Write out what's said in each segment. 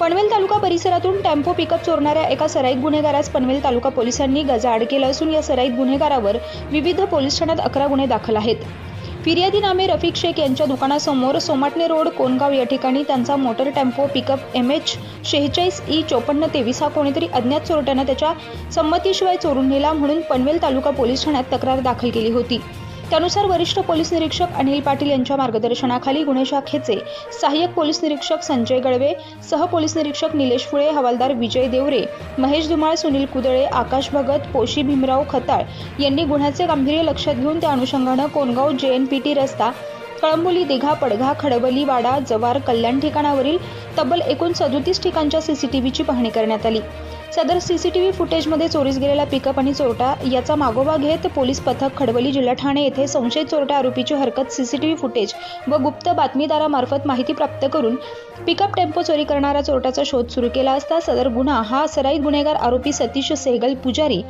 पनवेल तालुका परिसरातून tempo pickup चोरणाऱ्या एका सराईत गुन्हेगारास पनवेल तालुका पोलिसांनी गजाआड केलं असून या सराईत गुन्हेगारावर विविध पोलीस ठाण्यात अकरा गुन्हे दाखल आहेत. फिर्यादी नामे रफिक शेख यांच्या दुकानासमोर सोमाटणे रोड कोनगाव या ठिकाणी त्यांचा motor tempo pickup M H शेहेचाळीस ई चोपन्न तेवीस हा कोणीतरी अज्ञात चोरट्यानं त्याच्या संमतीशिवाय चोरून नेला म्हणून पनवेल तालुका पोलीस ठाण्यात तक्रार दाखल केली होती. त्यानुसार वरिष्ठ पोलीस निरीक्षक अनिल पाटील यांच्या मार्गदर्शनाखाली गुन्हे शाखेचे सहाय्यक पोलीस निरीक्षक संजय गळवे सह पोलीस निरीक्षक निलेश फुळे हवालदार विजय देवरे महेश धुमाळ सुनील कुदळे आकाश भगत पोशी भीमराव खताळ यांनी गुन्ह्याचे गांभीर्य लक्षात घेऊन त्या अनुषंगानं कोनगाव टी रस्ता कळंबोली दिघा पडघा खडबली वाडा जवार कल्याण ठिकाणावरील तब्बल एकूण सदोतीस ठिकाणच्या सीसीटीव्हीची पाहणी करण्यात आली. सदर सीसीटीव्ही फुटेजमध्ये चोरीस गेलेला पिकअप आणि चोरटा याचा मागोवा घेत पोलीस पथक खडवली जिल्हा ठाणे येथे संशयित चोरट्या आरोपीची हरकत सीसीटीव्ही फुटेज व गुप्त बातमीदारामार्फत माहिती प्राप्त करून पिकअप टेम्पो चोरी करणाऱ्या चोरट्याचा शोध सुरू केला असता सदर गुन्हा हा सराईत गुन्हेगार आरोपी सतीश सेगल पुजारी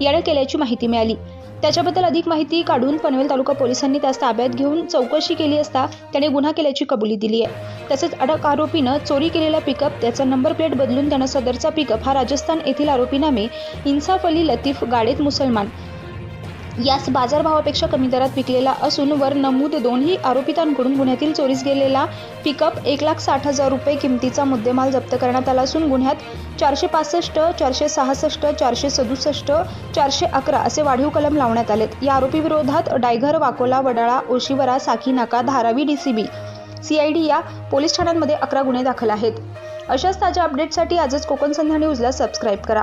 याने केल्याची माहिती मिळाली. त्याच्याबद्दल अधिक माहिती काढून पनवेल तालुका पोलिसांनी त्यास ताब्यात घेऊन चौकशी केली असता त्याने गुन्हा केल्याची कबुली दिली आहे. तसेच अडक आरोपीनं चोरी केलेला पिकअप त्याचा नंबर प्लेट बदलून त्यानं सदरचा पिकअप हा राजस्थान येथील आरोपीनामे इन्साफ अली लतीफ गाडेत मुसलमान. यास बाजारभावापेक्षा कमी दरात विकलेला असून वर नमूद दोन्ही आरोपितांकडून गुन्ह्यातील चोरीस गेलेला पिकअप एक लाख साठ हजार रुपये किमतीचा मुद्देमाल जप्त करण्यात आला असून गुन्ह्यात चारशे पासष्ट चारशे सहासष्ट चारशे सदुसष्ट चारशे अकरा असे वाढीव कलम लावण्यात आलेत. या आरोपीविरोधात डायघर वाकोला वडाळा ओशिवरा साखी नाका धारावी डीसीबी सीआयडी या पोलीस ठाण्यांमध्ये अकरा गुन्हे दाखल आहेत. अशाच ताज्या अपडेटसाठी आजच कोकण संध्या न्यूजला सबस्क्राईब करा.